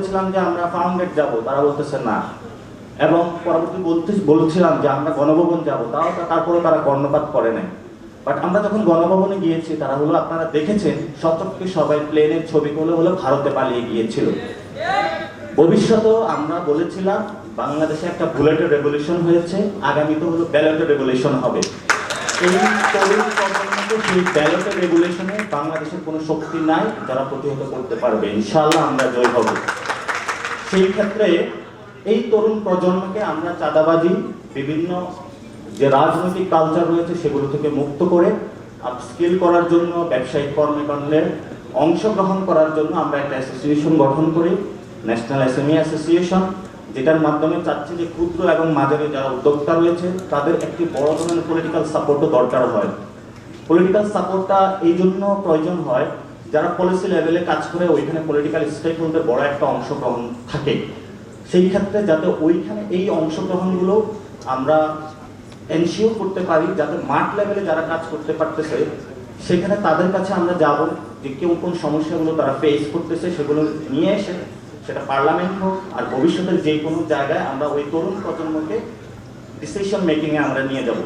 বলেছিলাম যে আমরা ফাউন্ডেড যাব, তারা বলতেছে না। এবং পরবর্তী বলতে বলছিলাম যে আমরা গণভবন যাব, তাও তারপরে তারা কর্ণপাত করে নাই। বাট আমরা যখন গণভবনে গিয়েছি, তারা হলো আপনারা দেখেছেন, শতককে সবাই প্লেনের ছবিগুলো হলো ভারতে পালিয়ে গিয়েছিল। ভবিষ্যতেও আমরা বলেছিলাম, বাংলাদেশে একটা বুলেটের রেভলিউশন হয়েছে, আগামীতে হলো ব্যালটের রেভলিউশন হবে। এই সেই ব্যালটের রেগুলেশনে বাংলাদেশের কোনো শক্তি নাই, যারা প্রতিহত করতে পারবে। ইনশাল্লাহ আমরা জয় হব। সেই ক্ষেত্রে এই তরুণ প্রজন্মকে আমরা চাঁদাবাজি, বিভিন্ন যে রাজনৈতিক কালচার রয়েছে সেগুলো থেকে মুক্ত করে আপস্কিল করার জন্য, ব্যবসায়িক কর্মকাণ্ডে অংশগ্রহণ করার জন্য আমরা একটা অ্যাসোসিয়েশন গঠন করি ন্যাশনাল এসএমই অ্যাসোসিয়েশন যেটার মাধ্যমে চাচ্ছি যে ক্ষুদ্র এবং মাঝারি যারা উদ্যোক্তা রয়েছে, তাদের একটি বড় ধরনের পলিটিক্যাল সাপোর্টও দরকার হয়। পলিটিক্যাল সাপোর্টটা এই জন্য প্রয়োজন হয় যারা পলিসি লেভেলে কাজ করে, ওইখানে পলিটিক্যাল স্টেক হোল্ডার বড় একটা অংশগ্রহণ থাকে। সেই ক্ষেত্রে যাতে ওইখানে এই অংশগ্রহণগুলো আমরা এনশিওর করতে পারি, যাতে মাঠ লেভেলে যারা কাজ করতে পারতেছে, সেখানে তাদের কাছে আমরা যাব যে কেউ কোন সমস্যাগুলো তারা ফেস করতেছে, সেগুলো নিয়ে এসে সেটা পার্লামেন্ট হোক আর ভবিষ্যতের যে কোনো জায়গায় আমরা ওই তরুণ প্রজন্মকে ডিসিশন মেকিংয়ে আমরা নিয়ে যাব।